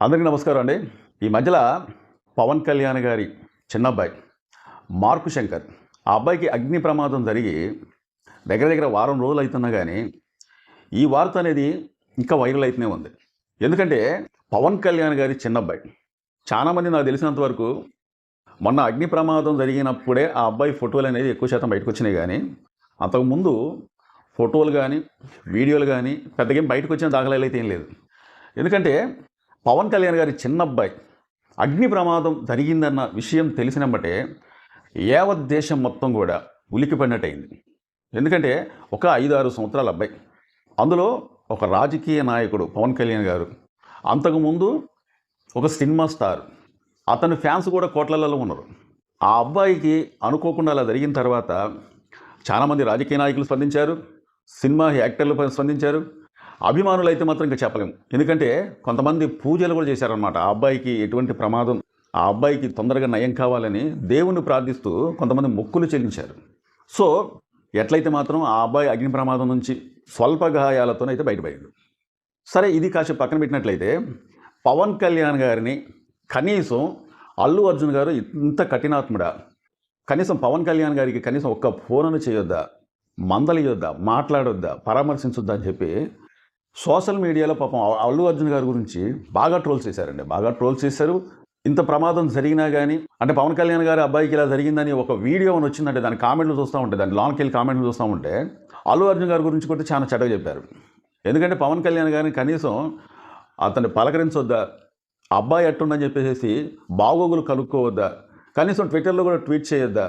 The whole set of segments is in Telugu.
అందరికీ నమస్కారం అండి. ఈ మధ్యలో పవన్ కళ్యాణ్ గారి చిన్నబ్బాయి మార్కు శంకర్ ఆ అబ్బాయికి అగ్ని ప్రమాదం జరిగి దగ్గర దగ్గర వారం రోజులు అవుతున్నా కానీ ఈ వార్త అనేది ఇంకా వైరల్ అవుతూనే ఉంది. ఎందుకంటే పవన్ కళ్యాణ్ గారి చిన్న అబ్బాయి చాలామంది నాకు తెలిసినంత వరకు మొన్న అగ్ని ప్రమాదం జరిగినప్పుడే ఆ అబ్బాయి ఫోటోలు అనేది ఎక్కువ శాతం బయటకు వచ్చినాయి కానీ అంతకుముందు ఫోటోలు కానీ వీడియోలు కానీ పెద్దగా బయటకు వచ్చిన దాఖలాలు అయితే ఏం లేదు. ఎందుకంటే పవన్ కళ్యాణ్ గారి చిన్నబ్బాయి. అగ్ని ప్రమాదం జరిగిందన్న విషయం తెలిసినమ్మటే యావత్ దేశం మొత్తం కూడా ఉలికిపడినట్టయింది ఎందుకంటే ఒక ఐదు ఆరు సంవత్సరాల అబ్బాయి. అందులో ఒక రాజకీయ నాయకుడు పవన్ కళ్యాణ్ గారు. అంతకుముందు ఒక సినిమా స్టార్. అతని ఫ్యాన్స్ కూడా కోట్లలో ఉన్నారు. ఆ అబ్బాయికి అనుకోకుండా అలా జరిగిన తర్వాత చాలామంది రాజకీయ నాయకులు స్పందించారు. సినిమా యాక్టర్లు స్పందించారు. అభిమానులు అయితే మాత్రం ఇంకా చెప్పలేము ఎందుకంటే కొంతమంది పూజలు కూడా చేశారనమాట ఆ అబ్బాయికి ఎటువంటి ప్రమాదం ఆ అబ్బాయికి తొందరగా నయం కావాలని దేవుణ్ణి ప్రార్థిస్తూ కొంతమంది మొక్కులు చెల్లించారు. సో ఎట్లయితే మాత్రం ఆ అబ్బాయి అగ్ని ప్రమాదం నుంచి స్వల్ప గాయాలతోనైతే బయటపడింది. సరే ఇది కాసేపు పక్కన పెట్టినట్లయితే పవన్ కళ్యాణ్ గారిని కనీసం అల్లు అర్జున్ గారు ఇంత కఠినాత్ముడా? కనీసం పవన్ కళ్యాణ్ గారికి కనీసం ఒక్క ఫోన్ను చేయొద్దా? మందలియొద్దా? మాట్లాడొద్దా? పరామర్శించొద్దా అని చెప్పి సోషల్ మీడియాలో పాపం అల్లు అర్జున్ గారి గురించి బాగా ట్రోల్స్ చేశారండి. బాగా ట్రోల్స్ చేశారు. ఇంత ప్రమాదం జరిగినా కానీ అంటే పవన్ కళ్యాణ్ గారి అబ్బాయికి ఇలా జరిగిందని ఒక వీడియో అని వచ్చిందంటే దాని కామెంట్లు చూస్తూ ఉంటే దాని లాంగ్కి వెళ్ళి కామెంట్లు చూస్తూ ఉంటే అల్లు అర్జున్ గారి గురించి కూడా చాలా చెడ్డగా చెప్పారు. ఎందుకంటే పవన్ కళ్యాణ్ గారిని కనీసం అతన్ని పలకరించొద్దా అబ్బాయి ఎట్టుందని చెప్పేసి బాగోగులు కనుక్కోవద్దా కనీసం ట్విట్టర్లో కూడా ట్వీట్ చేయొద్దా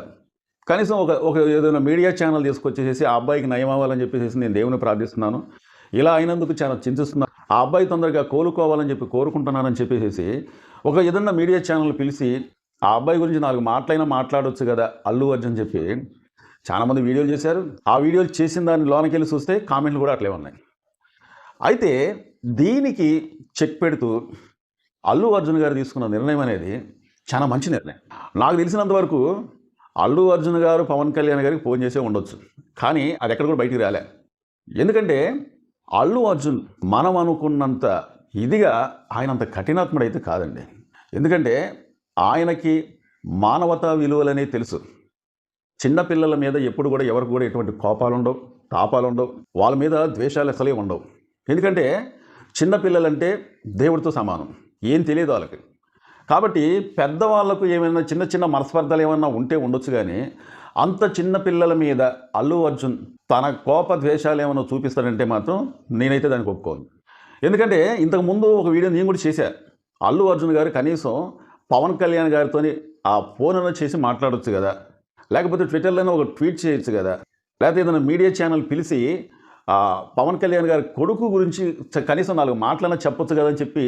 కనీసం ఒక ఒక ఏదైనా మీడియా ఛానల్ తీసుకొచ్చేసి ఆ అబ్బాయికి నయం అవ్వాలని చెప్పేసి నేను దేవుని ప్రార్థిస్తున్నాను. ఇలా అయినందుకు చాలా చింతిస్తున్నారు. ఆ అబ్బాయి తొందరగా కోలుకోవాలని చెప్పి కోరుకుంటున్నానని చెప్పేసి ఒక ఏదన్నా మీడియా ఛానల్ పిలిచి ఆ అబ్బాయి గురించి నాలుగు మాటలైనా మాట్లాడొచ్చు కదా అల్లు అర్జున్ చెప్పి చాలామంది వీడియోలు చేశారు. ఆ వీడియోలు చేసిన దాన్ని లోనకెళ్ళి చూస్తే కామెంట్లు కూడా అట్లే ఉన్నాయి. అయితే దీనికి చెక్ పెడుతూ అల్లు అర్జున్ గారు తీసుకున్న నిర్ణయం అనేది చాలా మంచి నిర్ణయం. నాకు తెలిసినంత వరకు అల్లు అర్జున్ గారు పవన్ కళ్యాణ్ గారికి ఫోన్ చేసే ఉండొచ్చు. కానీ అది ఎక్కడ కూడా బయటికి రాలే. ఎందుకంటే అల్లు అర్జున్ మనం అనుకున్నంత ఇదిగా ఆయన అంత కఠినాత్ముడైతే కాదండి. ఎందుకంటే ఆయనకి మానవతా విలువలనే తెలుసు. చిన్నపిల్లల మీద ఎప్పుడు కూడా ఎవరికి కూడా ఎటువంటి కోపాలు ఉండవు తాపాలు ఉండవు వాళ్ళ మీద ద్వేషాలు అసలే ఉండవు. ఎందుకంటే చిన్నపిల్లలంటే దేవుడితో సమానం. ఏం తెలియదు వాళ్ళకి. కాబట్టి పెద్దవాళ్ళకు ఏమైనా చిన్న చిన్న మనస్పర్ధలు ఏమైనా ఉంటే ఉండొచ్చు కానీ అంత చిన్న పిల్లల మీద అల్లు అర్జున్ తన కోప ద్వేషాలు ఏమైనా చూపిస్తాడంటే మాత్రం నేనైతే దానికి ఒప్పుకోను. ఎందుకంటే ఇంతకు ముందు ఒక వీడియో నేను కూడా చేశా. అల్లు అర్జున్ గారు కనీసం పవన్ కళ్యాణ్ గారితో ఆ ఫోన్ చేసి మాట్లాడొచ్చు కదా. లేకపోతే ట్విట్టర్లోనే ఒక ట్వీట్ చేయొచ్చు కదా. లేకపోతే ఏదైనా మీడియా ఛానల్ పిలిచి పవన్ కళ్యాణ్ గారి కొడుకు గురించి కనీసం నాలుగు మాటలన్నా చెప్పొచ్చు కదా అని చెప్పి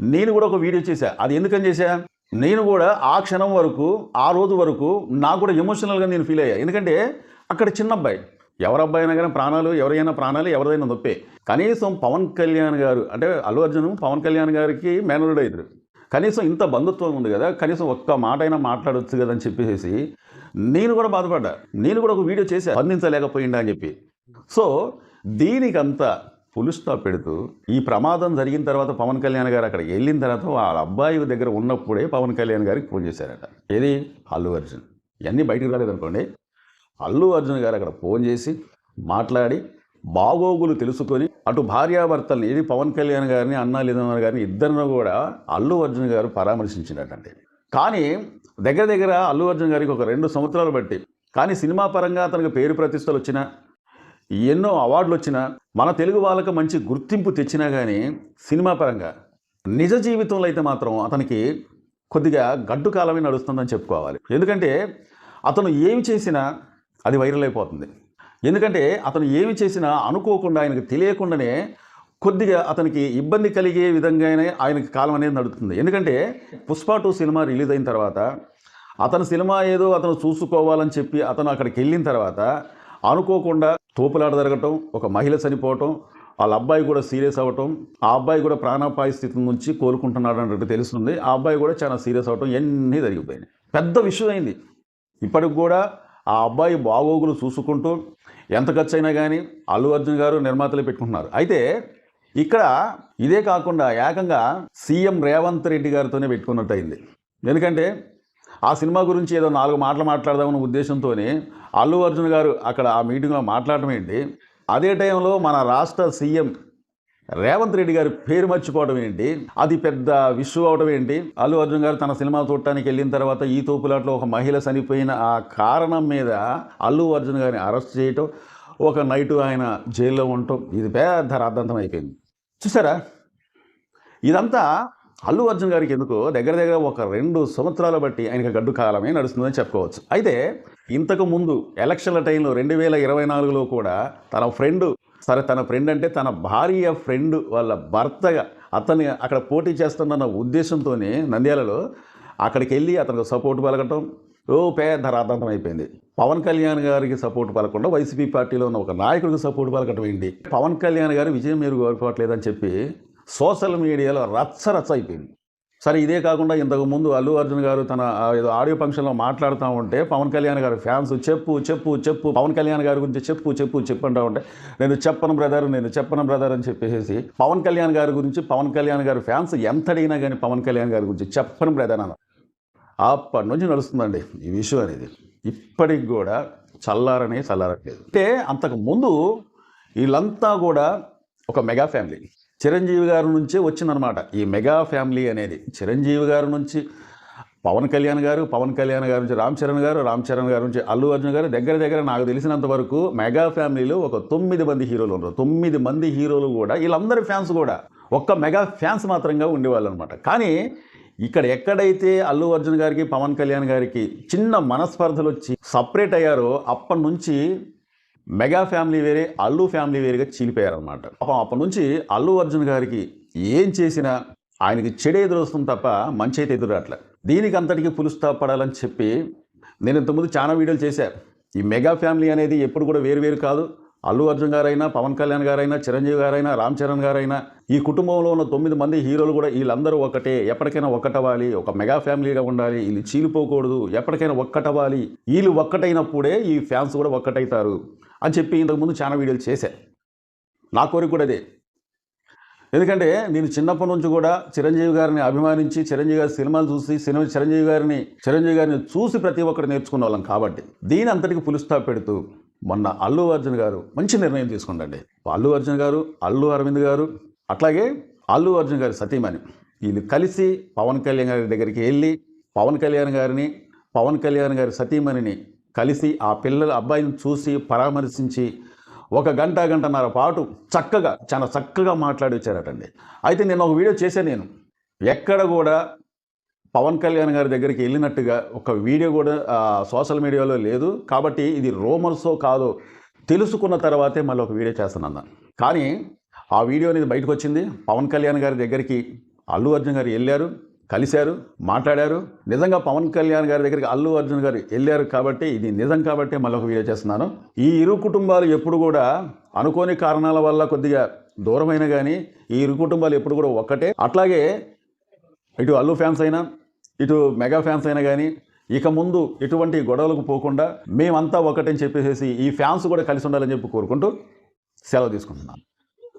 నేను కూడా ఒక వీడియో చేశా. అది ఎందుకని చేశా? నేను కూడా ఆ క్షణం వరకు ఆ రోజు వరకు నాకు కూడా ఎమోషనల్గా నేను ఫీల్ అయ్యా. ఎందుకంటే అక్కడ చిన్న అబ్బాయి. ఎవరబ్బాయి అయినా కానీ ప్రాణాలు ఎవరైనా ప్రాణాలు ఎవరిదైనా నొప్పే. కనీసం పవన్ కళ్యాణ్ గారు అంటే అల్లు అర్జున్ పవన్ కళ్యాణ్ గారికి మేనరుడు అయ్యారు కనీసం ఇంత బంధుత్వం ఉంది కదా కనీసం ఒక్క మాట అయినా మాట్లాడొచ్చు కదా అని చెప్పేసి నేను కూడా బాధపడ్డా. నేను కూడా ఒక వీడియో చేసి స్పందించలేకపోయిందా అని చెప్పి. సో దీనికంతా ఫుల్ స్టాప్ పెడుతూ ఈ ప్రమాదం జరిగిన తర్వాత పవన్ కళ్యాణ్ గారు అక్కడికి వెళ్ళిన తర్వాత వాళ్ళ అబ్బాయి దగ్గర ఉన్నప్పుడే పవన్ కళ్యాణ్ గారికి ఫోన్ చేశారట. ఏది? అల్లు అర్జున్. ఇవన్నీ బయటకు రాలేదనుకోండి. అల్లు అర్జున్ గారు అక్కడ ఫోన్ చేసి మాట్లాడి బాగోగులు తెలుసుకొని అటు భార్యాభర్తల్ని ఇది పవన్ కళ్యాణ్ గారిని అన్నా లేదన్న గారిని ఇద్దరిని కూడా అల్లు అర్జున్ గారు పరామర్శించినట్టండి. కానీ దగ్గర దగ్గర అల్లు అర్జున్ గారికి ఒక రెండు సంవత్సరాలు బట్టి కానీ సినిమా పరంగా అతనికి పేరు ప్రతిష్టలు వచ్చినా ఎన్నో అవార్డులు వచ్చినా మన తెలుగు వాళ్ళకి మంచి గుర్తింపు తెచ్చినా కానీ సినిమా పరంగా నిజ జీవితంలో అయితే మాత్రం అతనికి కొద్దిగా గడ్డు కాలమే నడుస్తుందని చెప్పుకోవాలి. ఎందుకంటే అతను ఏమి చేసినా అది వైరల్ అయిపోతుంది. ఎందుకంటే అతను ఏమి చేసినా అనుకోకుండా ఆయనకు తెలియకుండానే కొద్దిగా అతనికి ఇబ్బంది కలిగే విధంగానే ఆయనకి కాలం అనేది నడుస్తుంది ఎందుకంటే పుష్ప టూ సినిమా రిలీజ్ అయిన తర్వాత అతను సినిమా ఏదో అతను చూసుకోవాలని చెప్పి అతను అక్కడికి వెళ్ళిన తర్వాత అనుకోకుండా తోపులాట జరగటం ఒక మహిళ చనిపోవటం వాళ్ళ అబ్బాయి కూడా సీరియస్ అవ్వటం ఆ అబ్బాయి కూడా ప్రాణాపాయ స్థితి నుంచి కోలుకుంటున్నాడు అన్నట్టు తెలుస్తుంది. ఆ అబ్బాయి కూడా చాలా సీరియస్ అవ్వటం ఇవన్నీ జరిగిపోయినాయి. పెద్ద విషయం అయింది. ఇప్పటికి కూడా ఆ అబ్బాయి బాగోగులు చూసుకుంటూ ఎంత ఖర్చు అయినా కానీ అల్లు అర్జున్ గారు నిర్మాతలే పెట్టుకుంటున్నారు. అయితే ఇక్కడ ఇదే కాకుండా ఏకంగా సీఎం రేవంత్ రెడ్డి గారితోనే పెట్టుకున్నట్టు అయింది. ఎందుకంటే ఆ సినిమా గురించి ఏదో నాలుగు మాటలు మాట్లాడదామన్న ఉద్దేశంతోనే అల్లు అర్జున్ గారు అక్కడ ఆ మీటింగ్లో మాట్లాడటం ఏంటి? అదే టైంలో మన రాష్ట్ర సీఎం రేవంత్ రెడ్డి గారి పేరు మర్చిపోవడం ఏంటి? అది పెద్ద విషు అవడం ఏంటి? అల్లు అర్జున్ గారు తన సినిమా చూడటానికి వెళ్ళిన తర్వాత ఈ తోపులాట్లో ఒక మహిళ చనిపోయిన ఆ కారణం మీద అల్లు అర్జున్ గారిని అరెస్ట్ చేయటం ఒక నైటు ఆయన జైల్లో ఉండటం ఇది పెద్ద రాద్ధాంతం అయిపోయింది. చూసారా? ఇదంతా అల్లు అర్జున్ గారికి ఎందుకు? దగ్గర దగ్గర ఒక రెండు సంవత్సరాల బట్టి ఆయనకి గడ్డు కాలమే నడుస్తుందని చెప్పుకోవచ్చు. అయితే ఇంతకు ముందు ఎలక్షన్ల టైంలో రెండు వేల ఇరవై నాలుగులో కూడా తన ఫ్రెండ్ సరే తన ఫ్రెండ్ అంటే తన భార్య ఫ్రెండ్ వాళ్ళ భర్తగా అతన్ని అక్కడ పోటీ చేస్తున్న ఉద్దేశంతోనే నంద్యాలలో అక్కడికి వెళ్ళి అతనికి సపోర్ట్ పలకటం ఓ పెద్ద రాద్ధాంతం అయిపోయింది. పవన్ కళ్యాణ్ గారికి సపోర్ట్ పలకుండా వైసీపీ పార్టీలో ఉన్న ఒక నాయకుడికి సపోర్ట్ పలకటం ఏంటి? పవన్ కళ్యాణ్ గారు విజయం మీరు కోరుకోవట్లేదని చెప్పి సోషల్ మీడియాలో రచ్చ రచ్చ అయిపోయింది. సరే ఇదే కాకుండా ఇంతకు ముందు అల్లు అర్జున్ గారు తన ఏదో ఆడియో ఫంక్షన్లో మాట్లాడుతూ ఉంటే పవన్ కళ్యాణ్ గారి ఫ్యాన్స్ చెప్పు చెప్పు చెప్పు పవన్ కళ్యాణ్ గారి గురించి చెప్పు చెప్పు చెప్పు అంటూ ఉంటే నేను చెప్పను బ్రదర్ నేను చెప్పను బ్రదర్ అని చెప్పేసి పవన్ కళ్యాణ్ గారి గురించి పవన్ కళ్యాణ్ గారి ఫ్యాన్స్ ఎంత అడిగినా కానీ పవన్ కళ్యాణ్ గారి గురించి చెప్పను బ్రదర్ అన్న అప్పటి నుంచి నడుస్తుందండి ఈ విషయం అనేది. ఇప్పటికి కూడా చల్లారనే చల్లారట్లేదు. అంటే అంతకు ముందు వీళ్ళంతా కూడా ఒక మెగా ఫ్యామిలీ. చిరంజీవి గారి నుంచే వచ్చిందనమాట ఈ మెగా ఫ్యామిలీ అనేది. చిరంజీవి గారి నుంచి పవన్ కళ్యాణ్ గారు పవన్ కళ్యాణ్ గారి నుంచి రామ్ చరణ్ గారు రామ్ చరణ్ గారి నుంచి అల్లు అర్జున్ గారు దగ్గర దగ్గర నాకు తెలిసినంత వరకు మెగా ఫ్యామిలీలో ఒక తొమ్మిది మంది హీరోలు ఉన్నారు. తొమ్మిది మంది హీరోలు కూడా వీళ్ళందరి ఫ్యాన్స్ కూడా ఒక్క మెగా ఫ్యాన్స్ మాత్రంగా ఉండేవాళ్ళు అనమాట కానీ ఇక్కడ ఎక్కడైతే అల్లు అర్జున్ గారికి పవన్ కళ్యాణ్ గారికి చిన్న మనస్పర్ధలు వచ్చి సపరేట్ అయ్యారో అప్పటి నుంచి మెగా ఫ్యామిలీ వేరే అల్లు ఫ్యామిలీ వేరేగా చీలిపోయారనమాట పాపం అప్పటి నుంచి అల్లు అర్జున్ గారికి ఏం చేసినా ఆయనకి చెడు ఎదురొస్తుంది తప్ప మంచి అయితే ఎదురాట్లే దీనికి అంతటికి పులుస్తా పడాలని చెప్పి నేను ఇంతకుముందు చాలా వీడియోలు చేశాను ఈ మెగా ఫ్యామిలీ అనేది ఎప్పుడు కూడా వేరు వేరు కాదు. అల్లు అర్జున్ గారైనా పవన్ కళ్యాణ్ గారైనా చిరంజీవి గారైనా రామ్ చరణ్ గారైనా ఈ కుటుంబంలో ఉన్న తొమ్మిది మంది హీరోలు కూడా వీళ్ళందరూ ఒకటే. ఎప్పటికైనా ఒక్కటవ్వాలి ఒక మెగా ఫ్యామిలీగా ఉండాలి వీళ్ళు చీలిపోకూడదు. ఎప్పటికైనా ఒక్కటవ్వాలి. వీళ్ళు ఒక్కటైనప్పుడే ఈ ఫ్యాన్స్ కూడా ఒక్కటవుతారు అని చెప్పి ఇంతకుముందు చాలా వీడియోలు చేశా నా కోరిక కూడా అదే. ఎందుకంటే నేను చిన్నప్పటి నుంచి కూడా చిరంజీవి గారిని అభిమానించి చిరంజీవి గారి సినిమాలు చూసి సినిమా చిరంజీవి గారిని చిరంజీవి గారిని చూసి ప్రతి ఒక్కరు నేర్చుకున్న వాళ్ళం కాబట్టి దీని అంతటికి పులుస్తా పెడుతూ మొన్న అల్లు అర్జున్ గారు మంచి నిర్ణయం తీసుకుండండి అల్లు అర్జున్ గారు అల్లు అరవింద్ గారు అట్లాగే అల్లు అర్జున్ గారి సతీమణి వీళ్ళు కలిసి పవన్ కళ్యాణ్ గారి దగ్గరికి వెళ్ళి పవన్ కళ్యాణ్ గారిని పవన్ కళ్యాణ్ గారి సతీమణిని కలిసి ఆ పిల్లల అబ్బాయిని చూసి పరామర్శించి ఒక గంట గంటన్నర పాటు చక్కగా చాలా చక్కగా మాట్లాడి వచ్చారటండి. అయితే నేను ఒక వీడియో చేశాను నేను. ఎక్కడ కూడా పవన్ కళ్యాణ్ గారి దగ్గరికి వెళ్ళినట్టుగా ఒక వీడియో కూడా సోషల్ మీడియాలో లేదు. కాబట్టి ఇది రోమర్సో కాదో తెలుసుకున్న తర్వాతే మళ్ళీ ఒక వీడియో చేస్తున్నాను కానీ ఆ వీడియో అనేది బయటకు వచ్చింది. పవన్ కళ్యాణ్ గారి దగ్గరికి అల్లు అర్జున్ గారు వెళ్ళారు. కలిశారు మాట్లాడారు. నిజంగా పవన్ కళ్యాణ్ గారి దగ్గరికి అల్లు అర్జున్ గారు వెళ్ళారు కాబట్టి ఇది నిజం కాబట్టి మళ్ళీ ఒక వీడియో చేస్తున్నాను. ఈ ఇరు కుటుంబాలు ఎప్పుడు కూడా అనుకోని కారణాల వల్ల కొద్దిగా దూరమైన కానీ ఈ ఇరు కుటుంబాలు ఎప్పుడు కూడా ఒక్కటే. అట్లాగే ఇటు అల్లు ఫ్యాన్స్ అయినా ఇటు మెగా ఫ్యాన్స్ అయినా కానీ ఇక ముందు ఎటువంటి గొడవలకు పోకుండా మేమంతా ఒకటని చెప్పేసి ఈ ఫ్యాన్స్ కూడా కలిసి ఉండాలని చెప్పి కోరుకుంటూ సెలవు తీసుకుంటున్నాను.